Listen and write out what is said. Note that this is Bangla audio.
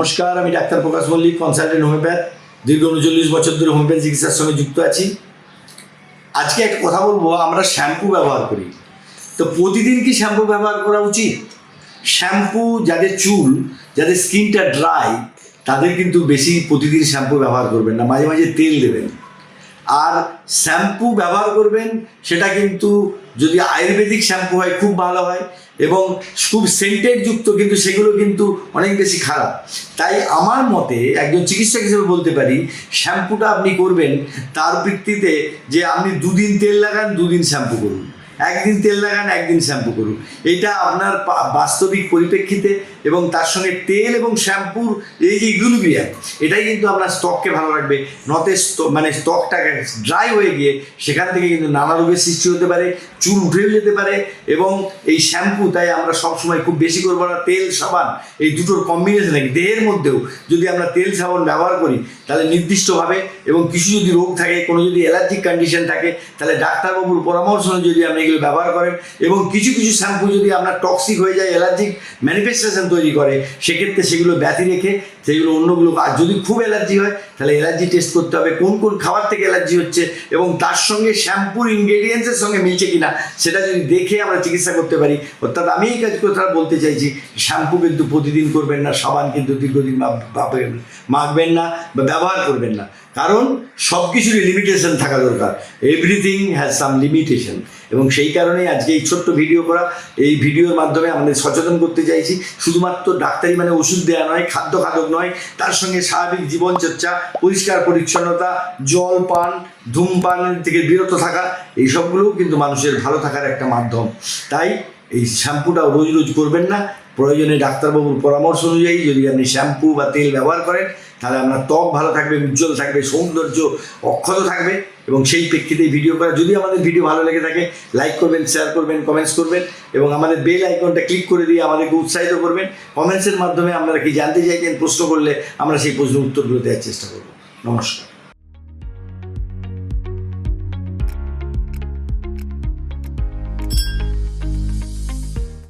নমস্কার, আমি doctor Prakash Mallick, consultant homeopath, দীর্ঘ উনচল্লিশ বছর ধরে হোমিওপ্যাথ চিকিৎসার সঙ্গে যুক্ত আছি। আজকে একটা কথা বলব, আমরা শ্যাম্পু ব্যবহার করি। তো প্রতিদিন কি শ্যাম্পু ব্যবহার করা উচিত? শ্যাম্পু, যাদের চুল, যাদের স্কিনটা ড্রাই, তাদের কিন্তু বেশি প্রতিদিন শ্যাম্পু ব্যবহার করবেন না। মাঝে মাঝে তেল দেবেন। আর শ্যাম্পু ব্যবহার করবেন, সেটা কিন্তু যদি আয়ুর্বেদিক শ্যাম্পু হয়, খুব ভালো হয় এবং খুব সেন্টেড যুক্ত, কিন্তু সেগুলো কিন্তু অনেক বেশি খারাপ। তাই আমার মতে একজন চিকিৎসক হিসেবে বলতে পারি, শ্যাম্পুটা আপনি করবেন তার ভিত্তিতে যে আপনি দুদিন তেল লাগান, দুদিন শ্যাম্পু করুন। একদিন তেল লাগান, একদিন শ্যাম্পু করুন। এটা আপনার বাস্তবিক পরিপ্রেক্ষিতে এবং তার সঙ্গে তেল এবং শ্যাম্পুর এই যে ইগুলবিয়া এটাই কিন্তু আপনার স্টককে ভালো রাখবে। নতে মানে স্টকটাকে ড্রাই হয়ে গিয়ে সেখান থেকে কিন্তু নানা রোগের সৃষ্টি হতে পারে, চুল উঠেও যেতে পারে এবং এই শ্যাম্পু তাই আমরা সবসময় খুব বেশি করব না। তেল, সাবান এই দুটোর কম্বিনেশন থাকে। দেহের মধ্যেও যদি আমরা তেল, সাবান ব্যবহার করি তাহলে নির্দিষ্টভাবে এবং কিছু যদি রোগ থাকে, কোনো যদি অ্যালার্জিক কন্ডিশন থাকে, তাহলে ডাক্তারবাবুর পরামর্শ যদি আপনি এগুলো ব্যবহার করেন এবং কিছু কিছু শ্যাম্পু যদি আপনার টক্সিক হয়ে যায় অ্যালার্জিক ম্যানিফেস্টেশন তৈরি করে, সেক্ষেত্রে সেগুলো ব্যতি রেখে সেগুলো অন্যগুলো আর যদি খুব অ্যালার্জি হয়, তাহলে অ্যালার্জি টেস্ট করতে হবে, কোন কোন খাবার থেকে অ্যালার্জি হচ্ছে এবং তার সঙ্গে শ্যাম্পুর ইনগ্রেডিয়েন্টসের সঙ্গে মিলছে কিনা, সেটা যদি দেখে আমরা চিকিৎসা করতে পারি। অর্থাৎ আমি এই কাজ কথা বলতে চাইছি, শ্যাম্পু কিন্তু প্রতিদিন করবেন না, সাবান কিন্তু দীর্ঘদিন মাখ- মাখবেন মাখবেন না বা ব্যবহার করবেন না। কারণ সব কিছুরই লিমিটেশন থাকা দরকার। এভরিথিং হ্যাজ সাম লিমিটেশন এবং সেই কারণেই আজকে এই ছোট্ট ভিডিও করা, এই ভিডিওর মাধ্যমে আমাদের সচেতন করতে চাইছি। শুধুমাত্র ডাক্তারি মানে ওষুধ দেওয়া নয়, খাদ্য খাদক নয়, তার সঙ্গে স্বাভাবিক জীবনচর্চা, পরিষ্কার পরিচ্ছন্নতা, জল পান ধূমপান থেকে বিরত থাকা, এই সবগুলোও কিন্তু মানুষের ভালো থাকার একটা মাধ্যম। তাই এই শ্যাম্পুটা রোজ রোজ করবেন না। প্রয়োজনে ডাক্তারবাবুর পরামর্শ অনুযায়ী যদি আপনি শ্যাম্পু বা তেল ব্যবহার করেন তাহলে আপনার ত্বক ভালো থাকবে, উজ্জ্বল থাকবে, সৌন্দর্য, অক্ষত থাকবে এবং সেই প্রেক্ষিতে ভিডিও করা। যদি আমাদের ভিডিও ভালো লেগে থাকে লাইক করবেন শেয়ার করবেন কমেন্টস করবেন এবং আমাদের বেল আইকনটা ক্লিক করে দিয়ে আমাদেরকে উৎসাহিত করবেন। কমেন্টসের মাধ্যমে আপনারা কি জানতে চাইছেন প্রশ্ন করলে আমরা সেই প্রশ্নের উত্তরগুলো দেওয়ার চেষ্টা করব। নমস্কার।